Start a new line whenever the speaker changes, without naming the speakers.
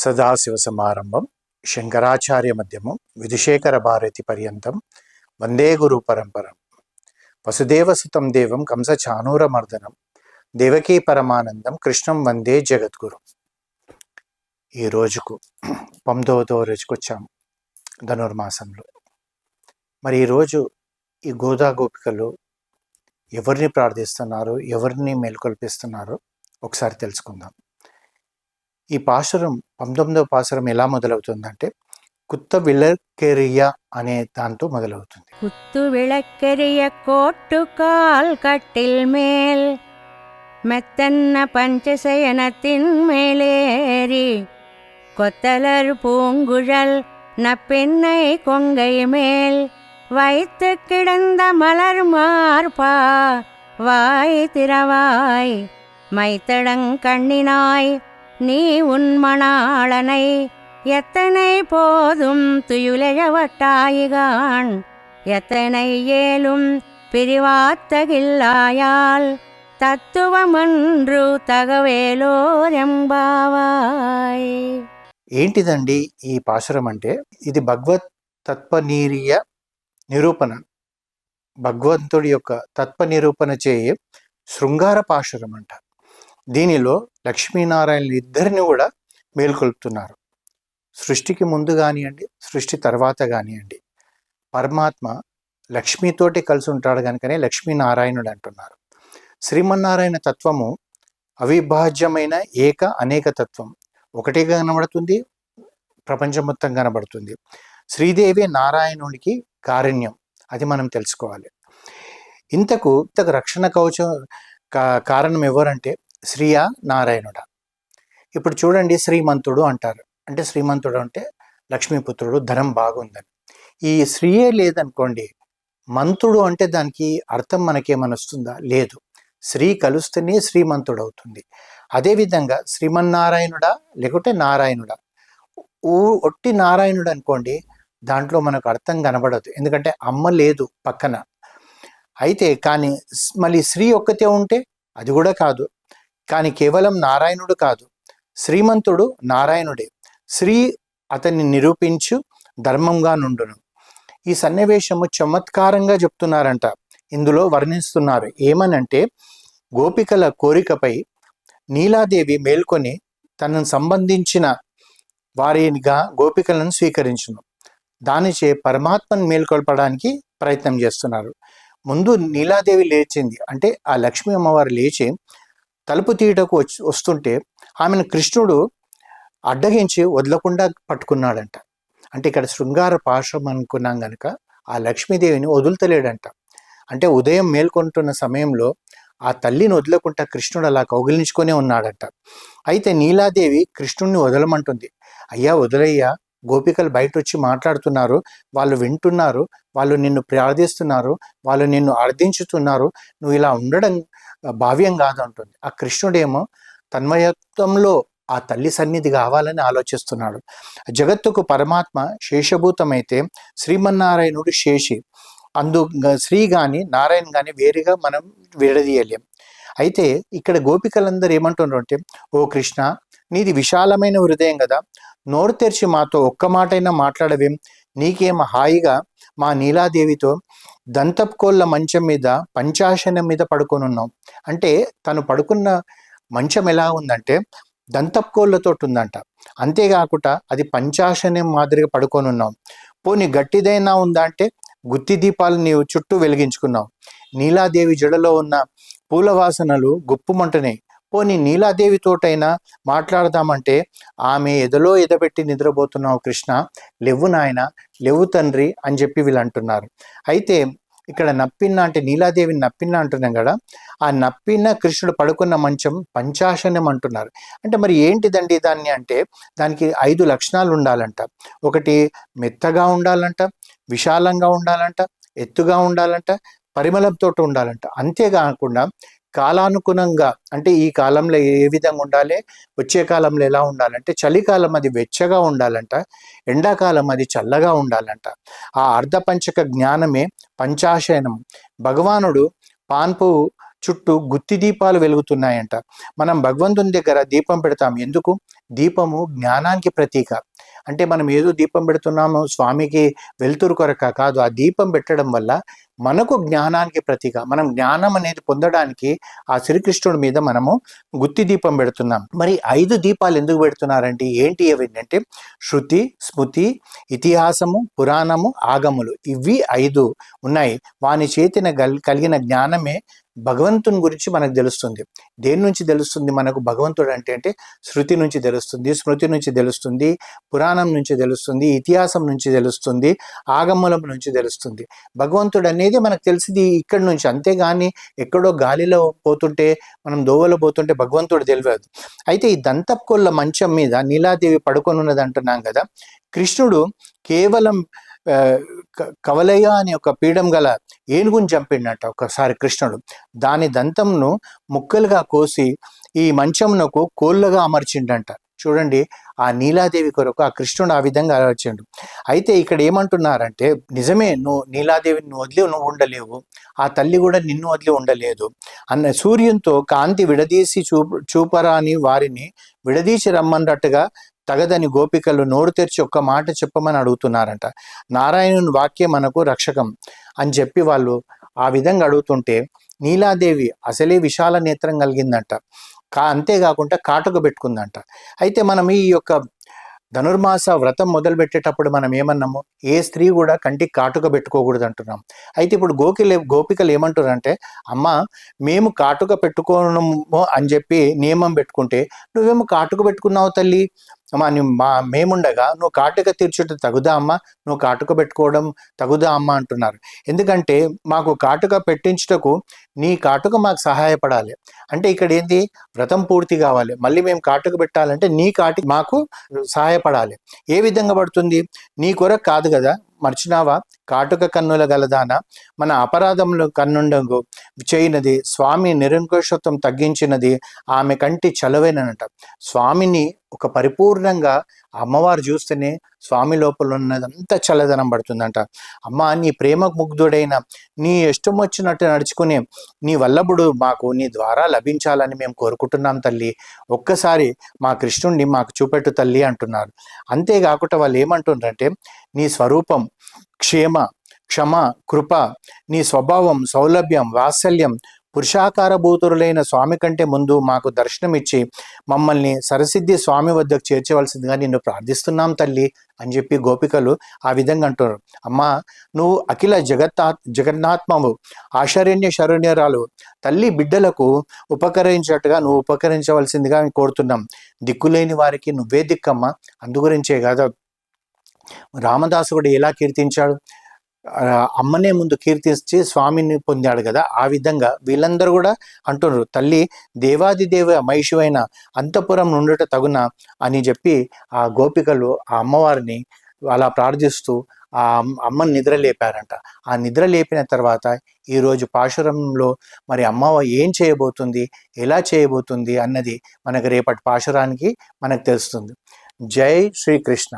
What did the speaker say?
సదాశివ సమారంభం శంకరాచార్య మధ్యమం విధుశేఖర భారతి పర్యంతం వందే గురు పరంపరం. వసుదేవసుతం దేవం కంస చానూరమర్దనం దేవకీ పరమానందం కృష్ణం వందే జగద్గురు. ఈ రోజుకు పంతొమ్మిదవ రోజుకు వచ్చాము ధనుర్మాసంలో. మరి ఈరోజు ఈ గోదా గోపికలు ఎవరిని ప్రార్థిస్తున్నారు ఎవరిని మేల్కొల్పిస్తున్నారో ఒకసారి తెలుసుకుందాం. ఈ పాశురం పంతొమ్మిదవ పాశురం ఎలా మొదలవుతుందంటే కుత్త విలకెరియ అనే దాంతో మొదలవుతుంది
குத்து விளக்கெரிய கோட்டுக்கால் கட்டில் மேல் மெத்தன்ன பஞ்சசயனத்தின் மேலேறி கொத்தலர் பூங்குழல் நப்பெண்ணை கொங்கை மேல் வைத்து கிடந்த மலர் மார்பா வாய் திறவாய் மைத்தடங்கண்ணினாய் நீ உண்மணாளனை எத்தனை போதும் துயுலையவட்டாயிகான் எத்தனை ஏலும் பிரிவாத்தகில்லாயால் తత్వమండ్రు తగవేలోరెంబావాయ్
ఏంటిదండి ఈ పాశురం అంటే? ఇది భగవత్ తత్వనీరియ నిరూపణ. భగవంతుడి యొక్క తత్వ నిరూపణ చేయి శృంగార పాశురం అంటారు దీనిలో లక్ష్మీనారాయణ ఇద్దరిని కూడా మేల్కొల్పుతున్నారు. సృష్టికి ముందు కానివ్వండి సృష్టి తర్వాత కానివ్వండి పరమాత్మ లక్ష్మితోటి కలిసి ఉంటాడు కనుకనే లక్ష్మీనారాయణుడు అంటున్నారు. శ్రీమన్నారాయణ తత్వము అవిభాజ్యమైన ఏక అనేక తత్వం. ఒకటిగా కనబడుతుంది ప్రపంచం మొత్తం కనబడుతుంది. శ్రీదేవి నారాయణుడికి కారుణ్యం అది మనం తెలుసుకోవాలి. ఇంతకు ఇంతకు రక్షణ కవచం కా- కారణం ఎవరంటే శ్రీయ నారాయణుడ. ఇప్పుడు చూడండి శ్రీమంతుడు అంటారు. అంటే శ్రీమంతుడు అంటే లక్ష్మీపుత్రుడు ధనం బాగుందని. ఈ శ్రీయే లేదనుకోండి మంతుడు అంటే దానికి అర్థం మనకేమనొస్తుందా లేదు. శ్రీ కలుస్తేనే శ్రీమంతుడు అవుతుంది అదేవిధంగా శ్రీమన్నారాయణుడా లేకుంటే నారాయణుడా. ఊ ఒట్టి నారాయణుడు అనుకోండి దాంట్లో మనకు అర్థం కనబడదు. ఎందుకంటే అమ్మ లేదు పక్కన. అయితే కానీ మళ్ళీ శ్రీ ఒక్కతే ఉంటే అది కూడా కాదు. కానీ కేవలం నారాయణుడు కాదు శ్రీమంతుడు నారాయణుడే. శ్రీ అతన్ని నిరూపించు ధర్మంగా నుండును. ఈ సన్నివేశము చమత్కారంగా చెప్తున్నారంట. ఇందులో వర్ణిస్తున్నారు ఏమనంటే గోపికల కోరికపై నీలాదేవి మేల్కొని తనను సంబంధించిన వారిగా గోపికలను స్వీకరించును. దానిచే పరమాత్మను మేల్కొల్పడానికి ప్రయత్నం చేస్తున్నారు. ముందు నీలాదేవి లేచింది. అంటే ఆ లక్ష్మీ అమ్మవారు లేచి తలుపు తీయటకు వచ్చి వస్తుంటే ఆమెను కృష్ణుడు అడ్డగించి వదలకుండా పట్టుకున్నాడంట. అంటే ఇక్కడ శృంగార పాశం అనుకున్నాం గనక ఆ లక్ష్మీదేవిని వదులుతలేడంట. అంటే ఉదయం మేల్కొంటున్న సమయంలో ఆ తల్లిని వదలకుండా కృష్ణుడు అలా కౌగిలించుకొనే ఉన్నాడట. అయితే నీలాదేవి కృష్ణుడిని వదలమంటుంది. అయ్యా వదలయ్యా గోపికలు బయట వచ్చి మాట్లాడుతున్నారు. వాళ్ళు వింటున్నారు. వాళ్ళు నిన్ను ప్రార్థిస్తున్నారు. వాళ్ళు నిన్ను అర్థించుతున్నారు. నువ్వు ఇలా ఉండడం భావ్యం కాదు అంటుంది. ఆ కృష్ణుడేమో తన్మయత్వంలో ఆ తల్లి సన్నిధి కావాలని ఆలోచిస్తున్నాడు. జగత్తుకు పరమాత్మ శేషభూతమైతే శ్రీమన్నారాయణుడు శేషి. అందు శ్రీ గాని నారాయణ గాని వేరుగా మనం విడదీయలేం. అయితే ఇక్కడ గోపికలందరూ ఏమంటున్నారు అంటే ఓ కృష్ణ నీది విశాలమైన హృదయం కదా. నోరు తెరిచి మాతో ఒక్క మాటైనా మాట్లాడవేం? నీకేమ హాయిగా మా నీలాదేవితో దంతపుకోళ్ళ మంచం మీద పంచాశనం మీద పడుకొని ఉన్నాం. అంటే తను పడుకున్న మంచం ఎలా ఉందంటే దంతపుకోళ్ళతో ఉందంట. అంతేకాకుండా అది పంచాశనం మాదిరిగా పడుకొని ఉన్నాం. పోనీ గట్టిదైనా ఉందా అంటే గుత్తి దీపాలు నీవు చుట్టూ వెలిగించుకున్నావు. నీలాదేవి జడలో ఉన్న పూల వాసనలు గుప్పుమంటున్నాయి. పోనీ నీలాదేవితోటైనా మాట్లాడదామంటే ఆమె ఎదలో ఎదబెట్టి నిద్రపోతున్నావు కృష్ణ. లెవ్వు నాయన లెవ్వు తండ్రి అని చెప్పి వీళ్ళు అంటున్నారు అయితే ఇక్కడ నప్పిన్న అంటే నీలాదేవిని నప్పిన్న అంటున్నాం కదా ఆ నప్పిన కృష్ణుడు పడుకున్న మంచం పంచాశనం అంటున్నారు. అంటే మరి ఏంటిదండి దాన్ని అంటే దానికి ఐదు లక్షణాలు ఉండాలంట. ఒకటి మెత్తగా ఉండాలంట విశాలంగా ఉండాలంట ఎత్తుగా ఉండాలంట పరిమళంతో ఉండాలంట. అంతేకాకుండా కాలానుగుణంగా అంటే ఈ కాలంలో ఏ విధంగా ఉండాలి? వచ్చే కాలంలో ఎలా ఉండాలంటే చలికాలం అది వెచ్చగా ఉండాలంట ఎండాకాలం అది చల్లగా ఉండాలంట. ఆ అర్ధపంచక జ్ఞానమే పంచాశయనం. భగవానుడు పాన్పు చుట్టూ గుత్తి దీపాలు వెలుగుతున్నాయంట. మనం భగవంతుని దగ్గర దీపం పెడతాం. ఎందుకు? దీపము జ్ఞానానికి ప్రతీక. అంటే మనం ఏదో దీపం పెడుతున్నాము స్వామికి వెలుతురు కొరక కాదు. ఆ దీపం పెట్టడం వల్ల మనకు జ్ఞానానికి ప్రతీక. మనం జ్ఞానం అనేది పొందడానికి ఆ శ్రీకృష్ణుడి మీద మనము గుత్తి దీపం పెడుతున్నాం. మరి ఐదు దీపాలు ఎందుకు పెడుతున్నారంటే ఏంటి అవి ఏంటంటే శృతి స్మృతి ఇతిహాసము పురాణము ఆగములు. ఇవి ఐదు ఉన్నాయి. వాని చేతిన గల్- కలిగిన జ్ఞానమే భగవంతుని గురించి మనకు తెలుస్తుంది. దేని నుంచి తెలుస్తుంది మనకు భగవంతుడు అంటే అంటే శృతి నుంచి తెలుస్తుంది స్మృతి నుంచి తెలుస్తుంది పురాణం నుంచి తెలుస్తుంది ఇతిహాసం నుంచి తెలుస్తుంది ఆగమలం నుంచి తెలుస్తుంది. భగవంతుడు అనేది మనకు తెలిసింది ఇక్కడి నుంచి. అంతేగాని ఎక్కడో గాలిలో పోతుంటే మనం దోవలో పోతుంటే భగవంతుడు తెలియదు. అయితే ఈ దంతపుకొల్ల మంచం మీద నీలాదేవి పడుకొని ఉన్నది అంటున్నాం కదా. కృష్ణుడు కేవలం కవలయ్య అనే ఒక పీడం గల ఏనుగుని చంపిండట ఒకసారి కృష్ణుడు. దాని దంతంను ముక్కలుగా కోసి ఈ మంచమునకు కోళ్ళగా అమర్చిండంట. చూడండి ఆ నీలాదేవి కొరకు ఆ కృష్ణుడు ఆ విధంగా అమర్చిండు అయితే ఇక్కడ ఏమంటున్నారంటే నిజమే నువ్వు నీలాదేవిని నువ్వు వదిలి నువ్వు ఉండలేవు. ఆ తల్లి కూడా నిన్ను వదిలి ఉండలేదు. అన్న సూర్యునితో కాంతి విడదీసి చూ చూపరాని వారిని విడదీసి రమ్మన్నట్టుగా తగదని గోపికలు నోరు తెరిచి ఒక్క మాట చెప్పమని అడుగుతున్నారంట. నారాయణుని వాక్యం మనకు రక్షకం అని చెప్పి వాళ్ళు ఆ విధంగా అడుగుతుంటే నీలాదేవి అసలే విశాల నేత్రం కలిగిందంట. కా అంతేకాకుండా కాటుక పెట్టుకుందంట. అయితే మనం ఈ యొక్క ధనుర్మాస వ్రతం మొదలు పెట్టేటప్పుడు మనం ఏమన్నాము? ఏ స్త్రీ కూడా కంటికి కాటుక పెట్టుకోకూడదు అంటున్నాం అయితే ఇప్పుడు గోకిలు గోపికలు ఏమంటారంటే అమ్మ మేము కాటుక పెట్టుకోనము అని చెప్పి నియమం పెట్టుకుంటే నువ్వేమో కాటుక పెట్టుకున్నావు తల్లి? అమ్మా నువ్వు మా మేముండగా నువ్వు కాటుక తీర్చుట తగుదా అమ్మా నువ్వు కాటుక పెట్టుకోవడం తగుదా అమ్మా అంటున్నారు. ఎందుకంటే మాకు కాటుక పెట్టించుటకు నీ కాటుక మాకు సహాయపడాలి. అంటే ఇక్కడ ఏంది? వ్రతం పూర్తి కావాలి. మళ్ళీ మేము కాటుక పెట్టాలంటే నీ కాటి మాకు సహాయపడాలి. ఏ విధంగా పడుతుంది? నీ కొరకు కాదు కదా? మర్చినావా? కాటుక కన్నుల గలదాన? మన అపరాధములు కన్నుండగు. చేయనది స్వామి నిరంకుశత్వం తగ్గించినది ఆమె కంటి చలవేనట. స్వామిని ఒక పరిపూర్ణంగా అమ్మవారు చూస్తేనే స్వామి లోపల ఉన్నదంతా చల్లదనం పడుతుందంట. అమ్మ నీ ప్రేమ ముగ్ధుడైన నీ ఇష్టం వచ్చినట్టు నడుచుకునే నీ వల్లభుడు మాకు నీ ద్వారా లభించాలని మేము కోరుకుంటున్నాం తల్లి. ఒక్కసారి మా కృష్ణుణ్ణి మాకు చూపెట్టు తల్లి అంటున్నారు. అంతేకాకుండా వాళ్ళు ఏమంటున్నారంటే నీ స్వరూపం క్షేమ క్షమ కృప నీ స్వభావం సౌలభ్యం వాత్సల్యం పురుషాకార భూతురులైన స్వామి కంటే ముందు మాకు దర్శనమిచ్చి మమ్మల్ని సరసిద్ధి స్వామి వద్దకు చేర్చవలసిందిగా నిన్ను ప్రార్థిస్తున్నాం తల్లి అని చెప్పి గోపికలు ఆ విధంగా అంటున్నారు అమ్మా నువ్వు అఖిల జగత్తా జగన్నాత్మవు ఆశారణ్య శరణ్యరాలు. తల్లి బిడ్డలకు ఉపకరించినట్టుగా నువ్వు ఉపకరించవలసిందిగా కోరుతున్నాం. దిక్కులేని వారికి నువ్వే దిక్కమ్మా. అందుగురించే కదా. రామదాసు కూడా ఎలా కీర్తించాడు? అమ్మనే ముందు కీర్తించి స్వామిని పొందాడు కదా. ఆ విధంగా వీళ్ళందరూ కూడా అంటున్నారు తల్లి దేవాదిదేవి మహిషువైన అంతపురం నుండుట తగున అని చెప్పి ఆ గోపికలు ఆ అమ్మవారిని అలా ప్రార్థిస్తూ ఆ అమ్మని నిద్ర లేపారంట ఆ నిద్ర లేపిన తర్వాత ఈరోజు పాశురంలో మరి అమ్మ ఏం చేయబోతుంది ఎలా చేయబోతుంది అన్నది మనకు రేపటి పాశురానికి మనకు తెలుస్తుంది. జై శ్రీకృష్ణ.